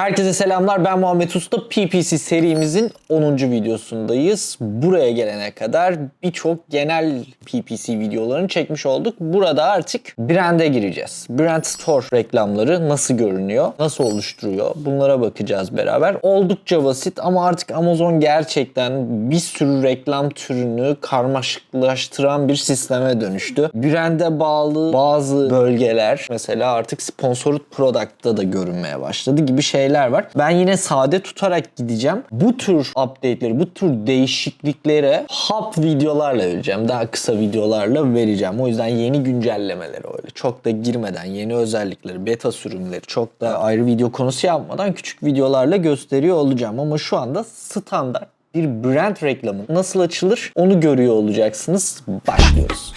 Herkese selamlar. Ben Muhammed Usta. PPC serimizin 10. videosundayız. Buraya gelene kadar birçok genel PPC videolarını çekmiş olduk. Burada artık brand'e gireceğiz. Brand Store reklamları nasıl görünüyor? Nasıl oluşturuyor? Bunlara bakacağız beraber. Oldukça basit ama artık Amazon gerçekten bir sürü reklam türünü karmaşıklaştıran bir sisteme dönüştü. Brand'e bağlı bazı bölgeler mesela artık sponsored product'ta da görünmeye başladı gibi şeyler var. Ben yine sade tutarak gideceğim. Bu tür update'leri, bu tür değişikliklere hap videolarla vereceğim. Daha kısa videolarla vereceğim. O yüzden yeni güncellemeleri öyle çok da girmeden, yeni özellikleri, beta sürümleri çok da ayrı video konusu yapmadan küçük videolarla gösteriyor olacağım. Ama şu anda standart bir brand reklamı nasıl açılır onu görüyor olacaksınız. Başlıyoruz.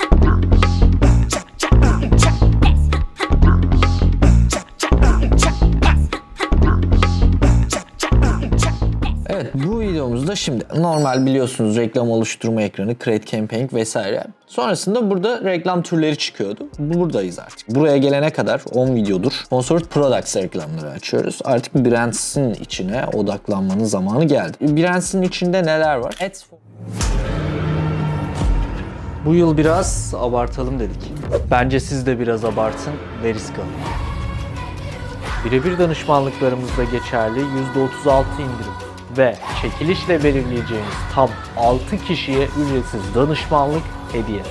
Evet bu videomuzda şimdi normal biliyorsunuz reklam oluşturma ekranı, create campaign vesaire. Sonrasında burada reklam türleri çıkıyordu. Buradayız artık. Buraya gelene kadar 10 videodur sponsored products reklamları açıyoruz. Artık Brands'in içine odaklanmanın zamanı geldi. Brands'in içinde neler var? Ads for- Bu yıl biraz abartalım dedik. Bence siz de biraz abartın ve risk alın. Birebir danışmanlıklarımızda geçerli %36 indirim ve çekilişle belirleyeceğimiz tam 6 kişiye ücretsiz danışmanlık hediye.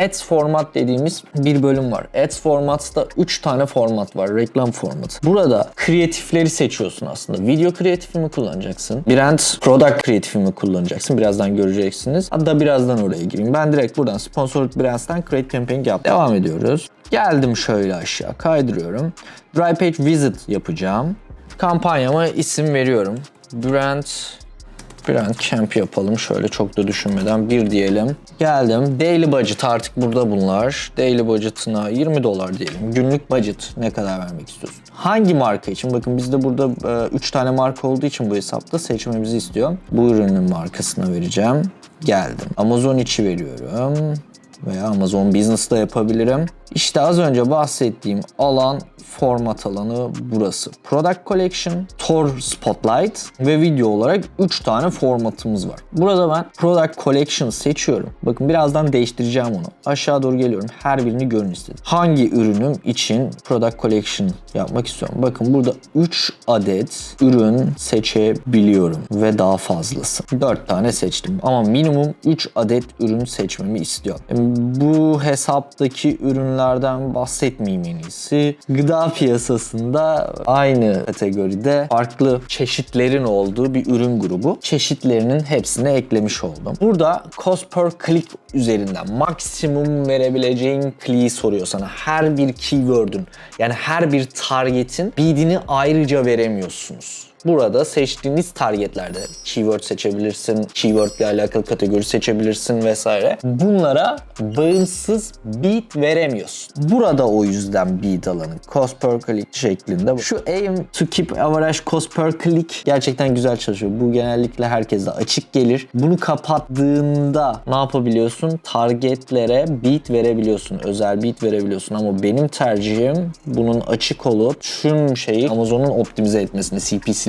Ads format dediğimiz bir bölüm var. Ads format'ta 3 tane format var. Reklam formatı. Burada kreatifleri seçiyorsun aslında. Video kreatifi mi kullanacaksın? Brand product kreatifi mi kullanacaksın? Birazdan göreceksiniz. Hatta birazdan oraya gireyim. Ben direkt buradan sponsored brands'tan create campaign yap. Devam ediyoruz. Geldim şöyle aşağı kaydırıyorum. Dry page visit yapacağım. Kampanyama isim veriyorum. Brand Brand Camp yapalım. Şöyle çok da düşünmeden bir diyelim. Geldim. Daily budget artık burada bunlar. Daily budget'ına 20 dolar diyelim. Günlük budget ne kadar vermek istiyorsun? Hangi marka için? Bakın bizde burada 3 tane marka olduğu için bu hesapta seçmemizi istiyor. Bu ürünün markasına vereceğim. Geldim. Amazon içi veriyorum veya Amazon Business'ta yapabilirim. İşte az önce bahsettiğim alan format alanı burası. Product Collection, Tor Spotlight ve video olarak 3 tane formatımız var. Burada ben Product Collection seçiyorum. Bakın birazdan değiştireceğim onu. Aşağı doğru geliyorum. Her birini görün istedim. Hangi ürünüm için Product Collection yapmak istiyorum? Bakın burada 3 adet ürün seçebiliyorum ve daha fazlası. 4 tane seçtim ama minimum 3 adet ürün seçmemi istiyor. Bu hesaptaki ürünlerden bahsetmeyeyim en iyisi. Gıda piyasasında aynı kategoride farklı çeşitlerin olduğu bir ürün grubu. Çeşitlerinin hepsini eklemiş oldum. Burada cost per click üzerinden maksimum verebileceğin click'i soruyor sana. Her bir keyword'ün yani her bir target'in bidini ayrıca veremiyorsunuz. Burada seçtiğiniz targetlerde keyword seçebilirsin, keyword ile alakalı kategori seçebilirsin vesaire. Bunlara bağımsız bid veremiyorsun. Burada o yüzden bid alanı cost per click şeklinde. Şu aim to keep average cost per click gerçekten güzel çalışıyor. Bu genellikle herkese açık gelir. Bunu kapattığında ne yapabiliyorsun? Targetlere bid verebiliyorsun. Özel bid verebiliyorsun ama benim tercihim bunun açık olup tüm şeyi Amazon'un optimize etmesini,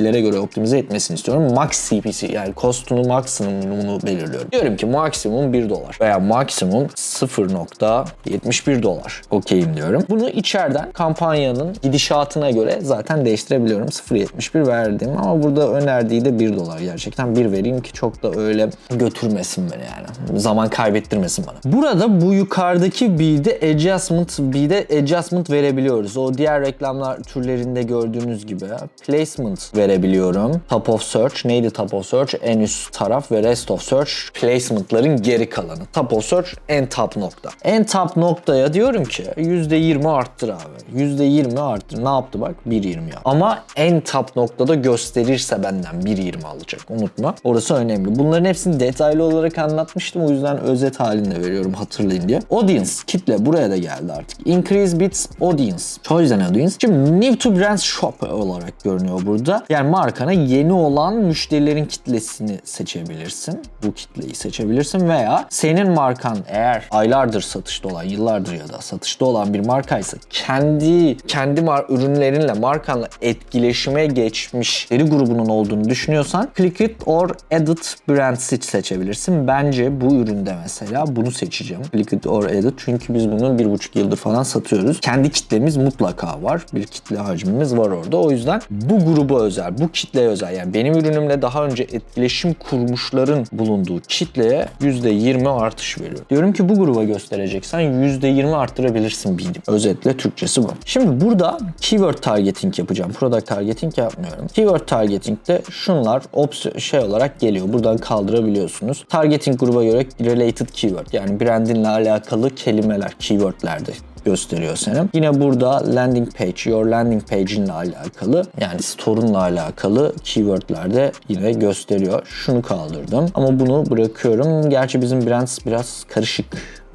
CPC'lere göre optimize etmesini istiyorum. Max CPC yani cost'unu maksimumunu belirliyorum. Diyorum ki maksimum 1 dolar veya maksimum 0.71 dolar. Okeyim diyorum. Bunu içeriden kampanyanın gidişatına göre zaten değiştirebiliyorum. 0.71 verdim ama burada önerdiği de 1 dolar gerçekten. Bir vereyim ki çok da öyle götürmesin beni yani. Zaman kaybettirmesin bana. Burada bu yukarıdaki bid'e adjustment, bid'e adjustment verebiliyoruz. O diğer reklamlar türlerinde gördüğünüz gibi placement verebiliyorum. Top of search neydi top of search? En üst taraf ve rest of search placement'ların geri kalanı. Top of search en top nokta. En top noktaya diyorum ki %20 arttır abi. %20 arttır. Ne yaptı bak? 1.20 yaptı. Ama en top noktada gösterirse benden 1.20 alacak. Unutma. Orası önemli. Bunların hepsini detaylı olarak anlatmıştım. O yüzden özet halinde veriyorum hatırlayın diye. Audience, kitle buraya da geldi artık. Increase bits audience. O yüzden audience. Şimdi new to brands shop olarak görünüyor burada. Yani Yani markana yeni olan müşterilerin kitlesini seçebilirsin. Bu kitleyi seçebilirsin veya senin markan eğer aylardır satışta olan, yıllardır ya da satışta olan bir markaysa kendi kendi mar- ürünlerinle, markanla etkileşime geçmiş deri grubunun olduğunu düşünüyorsan Click It or Edit Brand Search seçebilirsin. Bence bu üründe mesela bunu seçeceğim. Click It or Edit çünkü biz bunu bir buçuk yıldır falan satıyoruz. Kendi kitlemiz mutlaka var. Bir kitle hacmimiz var orada. O yüzden bu gruba özel, bu kitleye özel yani benim ürünümle daha önce etkileşim kurmuşların bulunduğu kitleye %20 artış veriyor. Diyorum ki bu gruba göstereceksen %20 arttırabilirsin bildim. Özetle Türkçesi bu. Şimdi burada keyword targeting yapacağım. Product targeting yapmıyorum. Keyword targeting'de şunlar opsiyon şey olarak geliyor. Buradan kaldırabiliyorsunuz. Targeting gruba göre related keyword yani brandinle alakalı kelimeler keywordlerde gösteriyor senin. Yine burada landing page, your landing page'inle alakalı yani store'unla alakalı keywordlerde yine gösteriyor. Şunu kaldırdım ama bunu bırakıyorum. Gerçi bizim brands biraz karışık.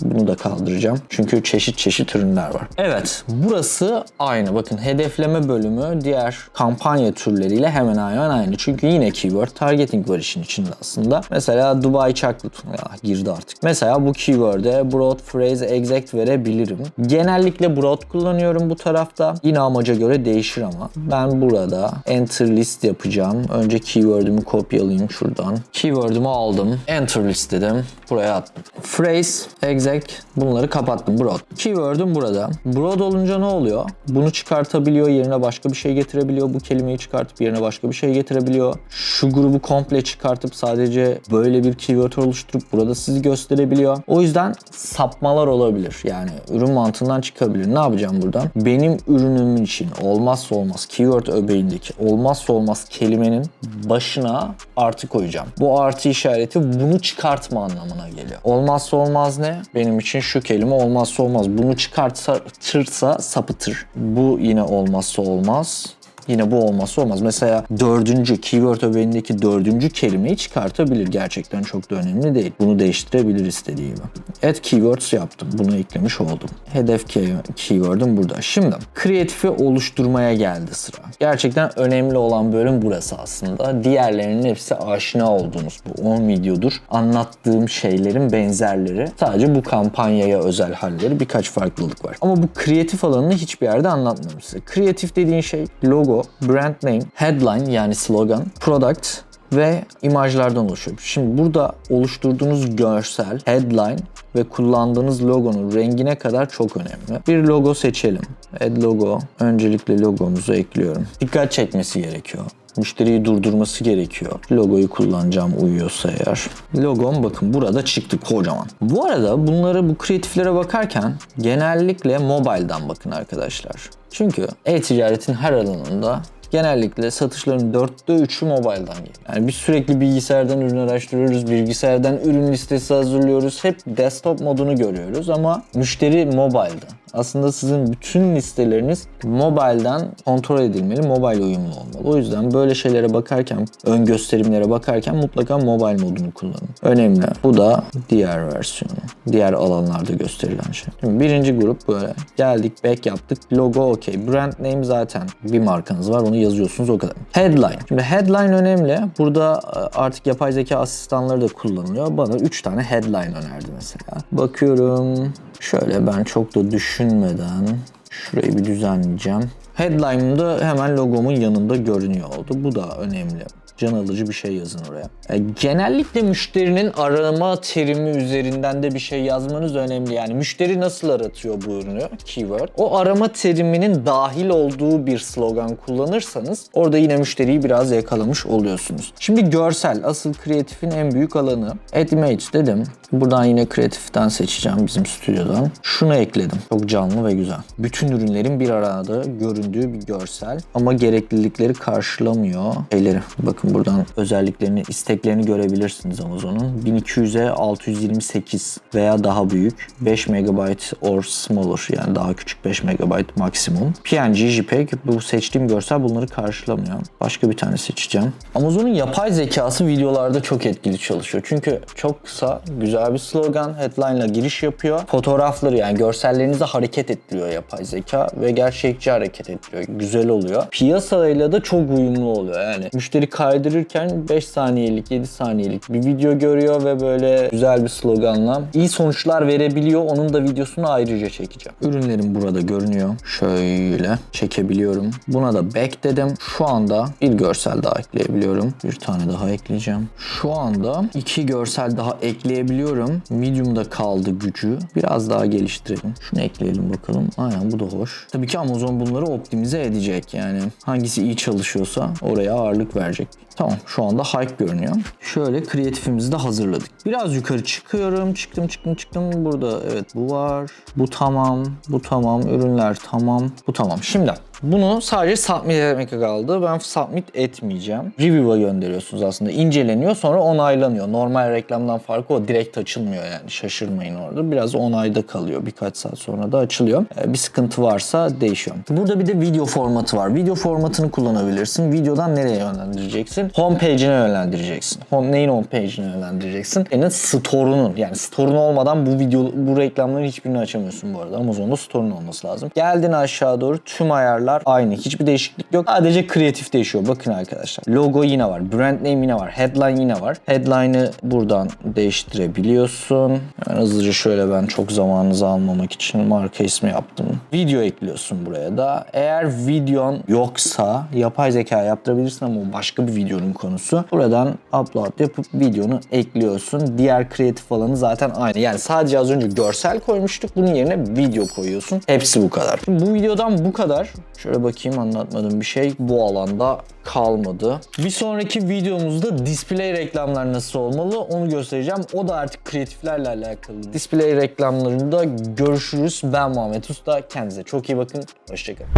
Bunu da kaldıracağım. Çünkü çeşit çeşit ürünler var. Evet, burası aynı. Bakın hedefleme bölümü diğer kampanya türleriyle hemen hemen aynı. Çünkü yine keyword targeting var işin içinde aslında. Mesela Dubai Chocolate ya girdi artık. Mesela bu keyword'e broad phrase exact verebilirim. Genellikle broad kullanıyorum bu tarafta. Yine amaca göre değişir ama. Ben burada enter list yapacağım. Önce keyword'ümü kopyalayayım şuradan. Keyword'ümü aldım. Enter list dedim. Buraya attım. Phrase, exact bunları kapattım. Broad. Keyword'üm burada. Broad olunca ne oluyor? Bunu çıkartabiliyor. Yerine başka bir şey getirebiliyor. Bu kelimeyi çıkartıp yerine başka bir şey getirebiliyor. Şu grubu komple çıkartıp sadece böyle bir keyword oluşturup burada sizi gösterebiliyor. O yüzden sapmalar olabilir. Yani ürün mantığından çıkabilir. Ne yapacağım buradan? Benim ürünümün için olmazsa olmaz keyword öbeğindeki olmazsa olmaz kelimenin başına artı koyacağım. Bu artı işareti bunu çıkartma anlamına geliyor. Olmazsa olmaz ne? Benim için şu kelime olmazsa olmaz. Bunu çıkartırsa sapıtır. Bu yine olmazsa olmaz. Yine bu olmazsa olmaz. Mesela dördüncü keyword öbeğindeki dördüncü kelimeyi çıkartabilir. Gerçekten çok da önemli değil. Bunu değiştirebilir istediği gibi. Add keywords yaptım. Bunu eklemiş oldum. Hedef key- keyword'um burada. Şimdi kreatifi oluşturmaya geldi sıra. Gerçekten önemli olan bölüm burası aslında. Diğerlerinin hepsi aşina olduğunuz bu 10 videodur. Anlattığım şeylerin benzerleri. Sadece bu kampanyaya özel halleri birkaç farklılık var. Ama bu kreatif alanını hiçbir yerde anlatmıyorum size. Kreatif dediğin şey logo, brand name, headline yani slogan, product ve imajlardan oluşuyor. Şimdi burada oluşturduğunuz görsel, headline ve kullandığınız logonun rengine kadar çok önemli. Bir logo seçelim. Add logo. Öncelikle logomuzu ekliyorum. Dikkat çekmesi gerekiyor. Müşteriyi durdurması gerekiyor. Logoyu kullanacağım uyuyorsa eğer. Logom bakın burada çıktı kocaman. Bu arada bunları bu kreatiflere bakarken genellikle mobile'dan bakın arkadaşlar. Çünkü e-ticaretin her alanında genellikle satışların dörtte üçü mobile'dan geliyor. Yani biz sürekli bilgisayardan ürün araştırıyoruz, bilgisayardan ürün listesi hazırlıyoruz. Hep desktop modunu görüyoruz ama müşteri mobile'da. Aslında sizin bütün listeleriniz mobile'dan kontrol edilmeli, mobile uyumlu olmalı. O yüzden böyle şeylere bakarken, ön gösterimlere bakarken mutlaka mobile modunu kullanın. Önemli. Bu da diğer versiyonu. Diğer alanlarda gösterilen şey. Şimdi birinci grup böyle. Geldik, back yaptık. Logo okey. Brand name zaten bir markanız var. Onu yazıyorsunuz o kadar. Headline. Şimdi headline önemli. Burada e, artık yapay zeka asistanları da kullanılıyor. Bana 3 tane headline önerdi mesela. Bakıyorum. Şöyle ben çok da düşünmeden şurayı bir düzenleyeceğim. Headline'da hemen logomun yanında görünüyor oldu. Bu da önemli. Can alıcı bir şey yazın oraya. E, genellikle müşterinin arama terimi üzerinden de bir şey yazmanız önemli. Yani müşteri nasıl aratıyor bu ürünü? Keyword. O arama teriminin dahil olduğu bir slogan kullanırsanız orada yine müşteriyi biraz yakalamış oluyorsunuz. Şimdi görsel. Asıl kreatifin en büyük alanı. Add image dedim. Buradan yine kreatiften seçeceğim bizim stüdyodan. Şunu ekledim. Çok canlı ve güzel. Bütün ürünlerin bir arada göründüğü bir görsel ama gereklilikleri karşılamıyor şeyleri. Bakın buradan özelliklerini, isteklerini görebilirsiniz Amazon'un. 1200'e 628 veya daha büyük. 5 MB or smaller yani daha küçük 5 MB maksimum. PNG, JPEG bu seçtiğim görsel bunları karşılamıyor. Başka bir tane seçeceğim. Amazon'un yapay zekası videolarda çok etkili çalışıyor. Çünkü çok kısa, güzel bir slogan. Headline'la giriş yapıyor. Fotoğrafları yani görsellerinizi hareket ettiriyor yapay zeka ve gerçekçi hareket ettiriyor. Güzel oluyor. Piyasayla da çok uyumlu oluyor. Yani müşteri kaydırırken 5 saniyelik, 7 saniyelik bir video görüyor ve böyle güzel bir sloganla iyi sonuçlar verebiliyor. Onun da videosunu ayrıca çekeceğim. Ürünlerim burada görünüyor. Şöyle çekebiliyorum. Buna da back dedim. Şu anda bir görsel daha ekleyebiliyorum. Bir tane daha ekleyeceğim. Şu anda iki görsel daha ekleyebiliyorum. Medium'da kaldı gücü. Biraz daha geliştirelim. Şunu ekleyelim bakalım. Aynen bu da hoş. Tabii ki Amazon bunları optimize edecek. Yani hangisi iyi çalışıyorsa oraya ağırlık verecek. Tamam şu anda hype görünüyor. Şöyle kreatifimizi de hazırladık. Biraz yukarı çıkıyorum. Çıktım çıktım çıktım. Burada evet bu var. Bu tamam. Bu tamam. Ürünler tamam. Bu tamam. Şimdi bunu sadece submit etmek kaldı. Ben submit etmeyeceğim. Review'a gönderiyorsunuz aslında. İnceleniyor sonra onaylanıyor. Normal reklamdan farkı o direkt açılmıyor yani. Şaşırmayın orada. Biraz onayda kalıyor. Birkaç saat sonra da açılıyor. Ee, Bir sıkıntı varsa değişiyor. Burada bir de video formatı var. Video formatını kullanabilirsin. Videodan nereye yönlendireceksin? Home page'ine yönlendireceksin. Home, neyin home page'ine yönlendireceksin? Senin store'unun yani store'un olmadan bu video bu reklamların hiçbirini açamıyorsun bu arada. Amazon'da store'un olması lazım. Geldin aşağı doğru tüm ayarlar aynı. Hiçbir değişiklik yok. Sadece kreatif değişiyor. Bakın arkadaşlar. Logo yine var. Brand name yine var. Headline yine var. Headline'ı buradan değiştirebiliyorsun. Hemen hızlıca şöyle ben çok zamanınızı almamak için marka ismi yaptım. Video ekliyorsun buraya da. Eğer videon yoksa yapay zeka yaptırabilirsin ama o başka bir videonun konusu. Buradan upload yapıp videonu ekliyorsun. Diğer kreatif alanı zaten aynı. Yani sadece az önce görsel koymuştuk. Bunun yerine video koyuyorsun. Hepsi bu kadar. Şimdi bu videodan bu kadar. Şöyle bakayım anlatmadığım bir şey bu alanda kalmadı. Bir sonraki videomuzda display reklamlar nasıl olmalı onu göstereceğim. O da artık kreatiflerle alakalı. Display reklamlarında görüşürüz. Ben Muhammed Usta. Kendinize çok iyi bakın. Hoşçakalın.